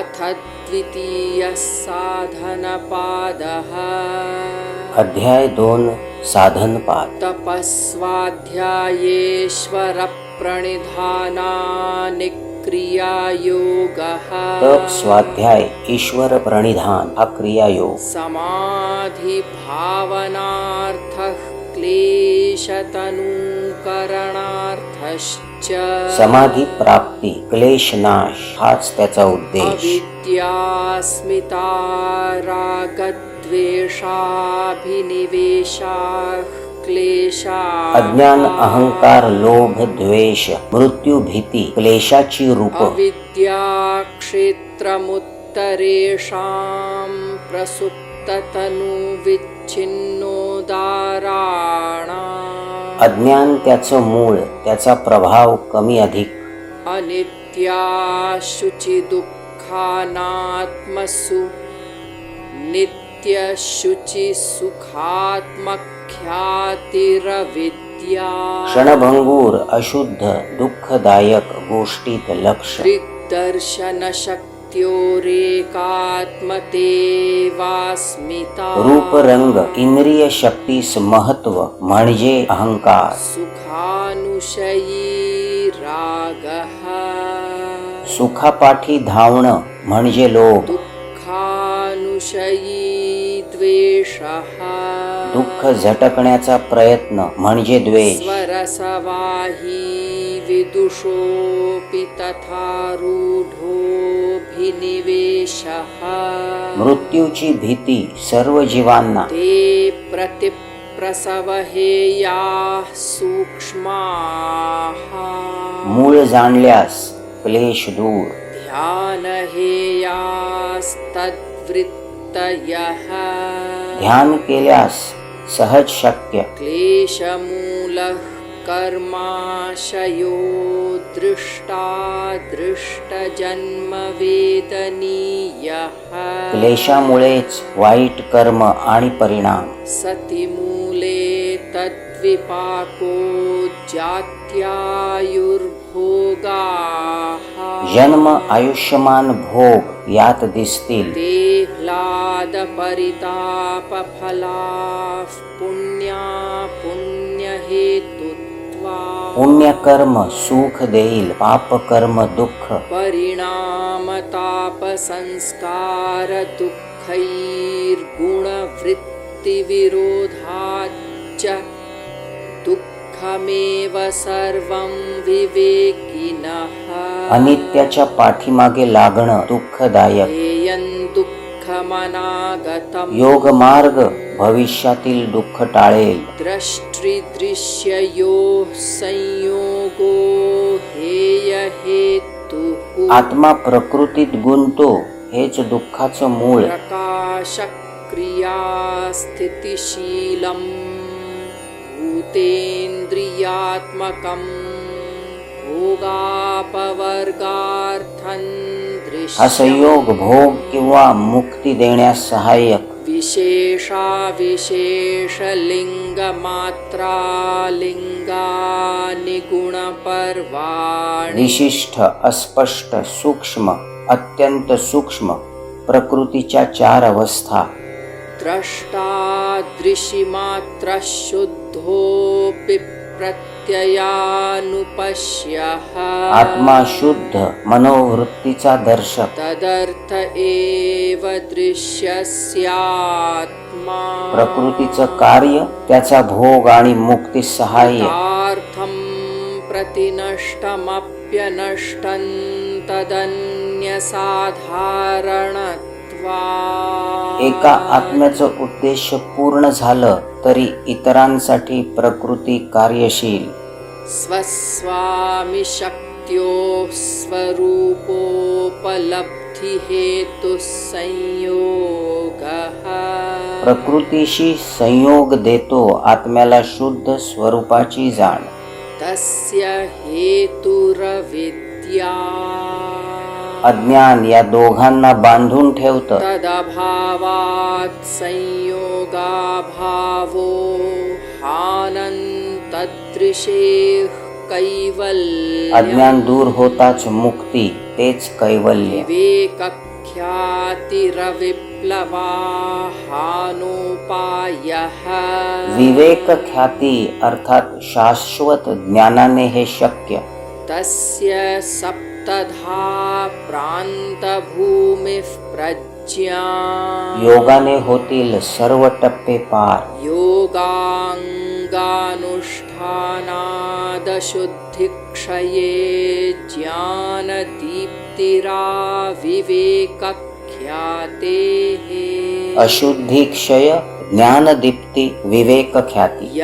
अथ द्वितीयः साधनपादः अध्याय दोन साधनपाद। तपस्वाध्यायेश्वरप्रणिधानानिक्रियायोगः। तप स्वाध्याय ईश्वर प्रणिधान हा क्रियायोग समाधिभावनार्थः क्लेशतनूकरणार्थश्च समाधी प्राप्ती क्लेश नाश हाच त्याचा उद्देश. अविद्यास्मितारागद्वेषाभिनिवेशाः क्लेशा। अज्ञान अहंकार लोभ द्वेष मृत्यू भीती क्लेशाची रूप. अविद्याक्षेत्रमुत्तरेषां प्रसुप्ततनुविच्छिन्नोदाराणाम्। अज्ञान त्याचं मूळ त्याचा प्रभाव कमी अधिक. अनित्याशुचिदुःखानात्मसु नित्यशुचिसुखात्मख्यातिरविद्या क्षणभंगूर अशुद्ध दुःखदायक गोष्टीत लक्ष। दिग्दर्शनशक्त्योरेकात्मतेवास्मिता रूप रंग इंद्रिय शक्तीस महत्त्व म्हणजे अहंकार। सुखानुशयी रागः सुखापाठी धावणं म्हणजे लोभ। दुःखानुशयी द्वेषः दुःख झटकण्याचा प्रयत्न म्हणजे द्वेष। स्वरसवाही विदुषोऽपि तथा रूढोऽभिनिवेशः मृत्यूची भीती सर्व जीवांना। ते प्रतिप्रसवहेयाः सूक्ष्माः। मूळ जाणल्यास क्लेश दूर। ध्यानहेयास्तद्वृत्तयः। ध्यान केल्यास सहज शक्य। क्लेशमूलः कर्माशयो दृष्टा दृष्टजन्मवेदनीयः। क्लेशामुळेच वाईट कर्म आणि परिणाम. सति मूले तद्विपाको जात्यायुर्भोगाः। जन्म आयुष्यमान भोग यात दिसतील. देह्लादपरितापफलाः पुण्या पुण्यहेतुत्वा पुण्यकर्म सुख देईल पाप कर्म दुःख परिणामतापसंस्कारदुःखैर्गुणवृत्तिविरोधाच्च दुःखमेव सर्वं विवेकिनः अनित्याच्या पाठीमागे लागणं दुःखदायक. दुःखमनागतम्. योग मार्ग भविष्यातील दुःख टाळेल. द्रष्टृदृश्ययोः संयोगो हेयहेतुः आत्मा प्रकृतीत गुंतो हेच दुःखाचं मूळ. प्रकाशक्रियास्थितिशीलं भूतेन्द्रियात्मकं भोगापवर्गार्थं हा दृश्य संयोग भोग किंवा मुक्ती देण्यास सहाय्यक. विशिष्ट अस्पष्ट सूक्ष्म अत्यंत सूक्ष्म प्रकृतीच्या चार अवस्था। द्रष्टादृशिमात्रः शुद्धोऽपि प्रत्ययानुपश्यः। आत्मा शुद्ध मनोवृत्तीचा दर्शक। तदर्थ एव दृश्यस्यात्मा प्रकृतीचं कार्य त्याचा भोग आणि मुक्ती सहाय्य। तार्थं प्रतिनष्टमप्यनष्टं तदन्यसाधारणत्वा एका आत्म्याचं उद्देश पूर्ण झालं तरी इतरांसाठी प्रकृती कार्यशील. स्वस्वामि शक्त्योः स्वरूपोपलब्धिहेतुः संयोगः। प्रकृतीशी संयोग देतो आत्म्याला शुद्ध स्वरूपाची जाण. तस्य हेतुरविद्या अज्ञान या दोघांना बांधून ठेवतं. तदभावात् संयोगाभावो हानन्तदृशेः कैवल्यम्। अज्ञान दूर होताच मुक्ती तेच कैवल्य। विवेकख्यातिरविप्लवाहानोपायः। विवेक ख्याती अर्थात शाश्वत ज्ञानाने हे शक्य। तस्य सप्तधा प्रान्तभूमिः प्रज्ञा। योगाने होतील सर्व टप्पे पार। योगाङ्गानुष्ठानादशुद्धिक्षये ज्ञानदीप्तिराविवेकख्यातेः। अशुद्धी क्षय ज्ञानदीप्ती विवेक ख्याती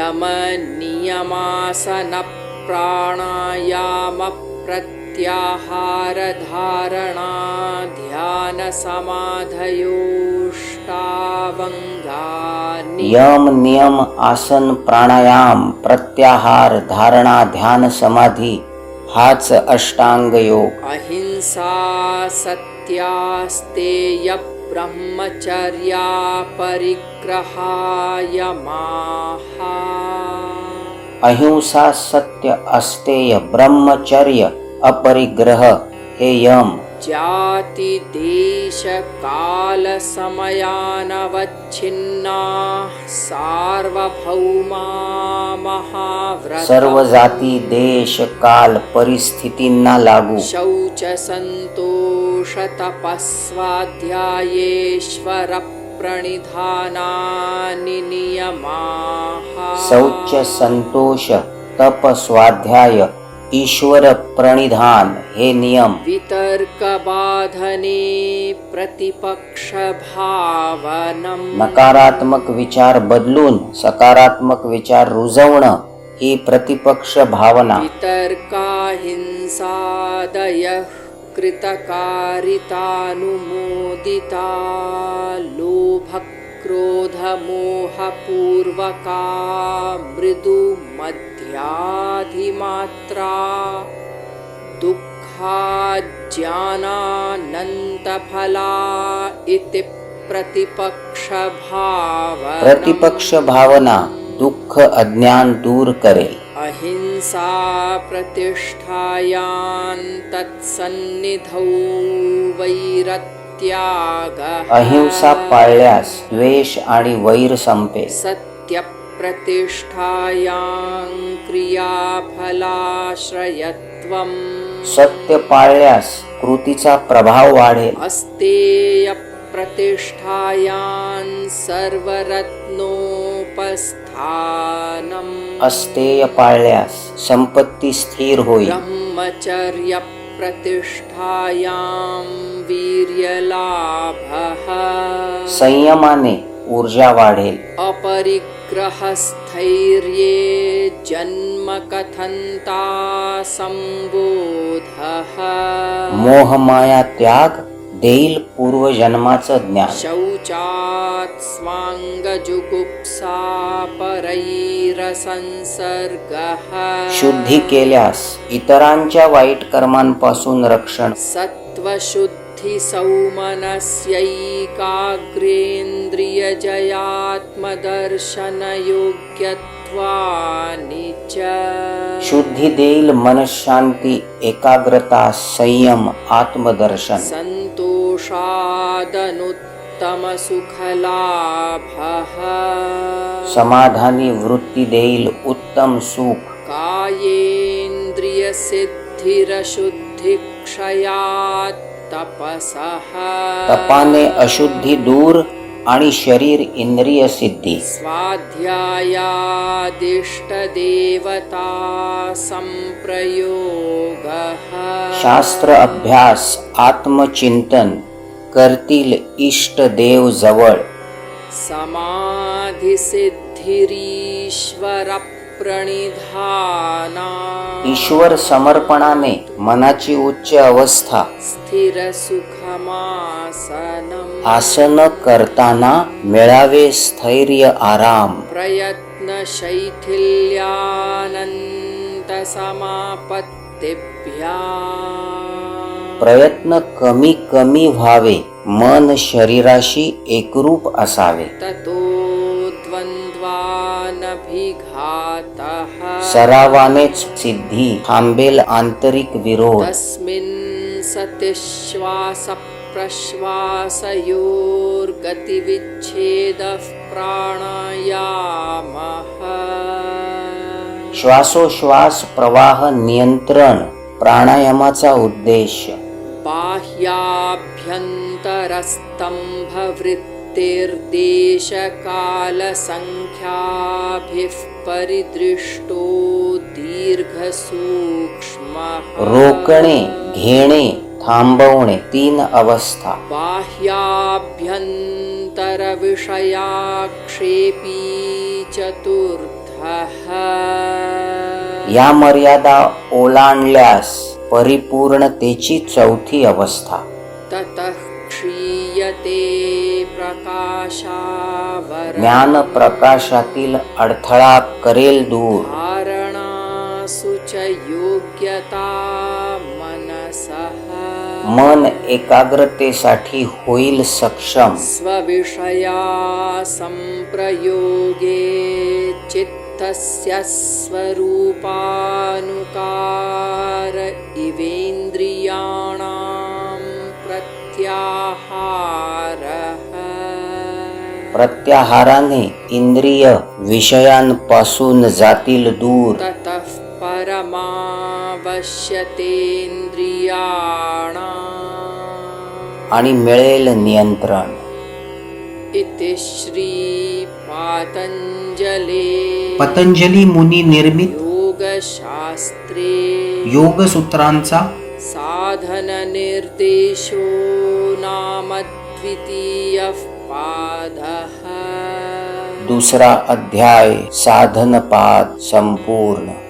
यमनियमासनप्राणायामप्रत्याहारधारणा ध्यानसमाधयोष्टावङ्गानि। यम नियम आसन प्राणायाम प्रत्याहार धारणा ध्यान समाधी हाच अष्टांग योग। अहिंसा सत्यास्तेय ब्रह्मचर्या परिग्रहाय माहा। अहिंसा सत्य अस्तेय ब्रह्मचर्य अपरिग्रह हे यम। जाति देश काल समयानवच्छिन्ना सार्वभौमा महाव्रत सर्व जाती देश काल परिस्थितींना लागू। शौच संतोष तपस्वाध्यायेश्वर प्रणिधानानि नियमाः। शौच संतोष तप स्वाध्याय ईश्वर प्रणिधान हे नियम. वितर्कबाधने प्रतिपक्षभावनम् नकारात्मक विचार बदलून सकारात्मक विचार रुजवणं ही प्रतिपक्ष भावना. वितर्काहिंसादयः कृतकारितानुमोदिता लोभक्रोधमोहपूर्वका दुःखाज्ञानानन्तफला इति प्रतिपक्षभावनम्। प्रतिपक्ष भावना दुःख अज्ञान दूर करेल अहिंसा प्रतिष्ठायां तत्सन्निधौ वैरत्यागः। अहिंसा पाळल्यास द्वेष आणि वैर संपेल सत्यप्रतिष्ठायां क्रियाफलाश्रयत्वम्। सत्य पाळल्यास कृतीचा प्रभाव वाढेल. अस्तेयप्रतिष्ठायां सर्वरत्नोपस्थानम्। अस्तेय पाळल्यास संपत्ती स्थिर होईल. ब्रह्मचर्य प्रतिष्ठायां वीर्यलाभः। संयमाने ऊर्जा वाढेल. अपरिग्रहस्थैर्ये जन्मकथन्ता संबोधः मोहमाया त्याग देईल पूर्वजन्माचं ज्ञान। शौचात् स्वाङ्गजुगुप्सा परैरसंसर्गः शुद्धी केल्यास इतरांच्या वाईट कर्मांपासून रक्षण। हि सौमनस्यैकाग्रेन्द्रियजयात्मदर्शनयोग्यत्वानि च। शुद्धिदैल् मनःशान्ति एकाग्रता संयम आत्मदर्शन। सन्तोषादनुत्तमसुखलाभः। समाधानी वृत्तिदैल् उत्तम सुख। कायेन्द्रियसिद्धिरशुद्धिक्षयात्। तपाने अशुद्धी दूर आणि शरीर इंद्रिय सिद्धी। स्वाध्यायादिष्टदेवता संप्रयोगः शास्त्र अभ्यास आत्मचिंतन करतील इष्ट देव जवळ। समाधिसिद्धिरीश्वर प्रणिधाना। ईश्वर समर्पणाने मनाची उच्च अवस्था स्थिरसुखमासनम् आसन करताना मिळावे स्थैर्य आराम। प्रयत्नशैथिल्यानन्तसमापत्तिभ्या प्रयत्न कमी कमी व्हावे मन शरीराशी एकरूप असावे। ततो सरावानेच सिद्धी थांबेल आंतरिक विरोध. तस्मिन् सति श्वासप्रश्वासयोः प्रश्वासयोर्गतिविच्छेदः प्राणायामः। श्वासोश्वास प्रवाह नियंत्रण प्राणायामाचा उद्देश. बाह्याभ्यन्तरस्तम्भवृत्तिर्देशकालसङ्ख्याभिः परिदृष्टो दीर्घसूक्ष्मः। रोकणे घेणे थांबवणे तीन अवस्था। बाह्याभ्यन्तरविषयाक्षेपी चतुर्थः। या मर्यादा ओलांडल्यास परिपूर्णतेची चौथी अवस्था। ततः क्षीयते ज्ञान प्रकाशातील अडथळा करेल दूर. मन एकाग्रतेसाठी होईल सक्षम. स्वविषया सम्प्रयोगे चित्तस्य स्वरूपानुकार इवेन्द्रियाणां प्रत्याहारः। प्रत्याहाराने इंद्रिय विषयांपासून जातील दूर. ततः परमावश्यतेन्द्रियाणाम् आणि मिळेल नियंत्रण. इति श्रीपातञ्जले पतंजली मुनी निर्मित योगशास्त्रे योगसूत्रांचा साधननिर्देशो नाम द्वितीयः दुसरा अध्याय साधनपाद संपूर्ण।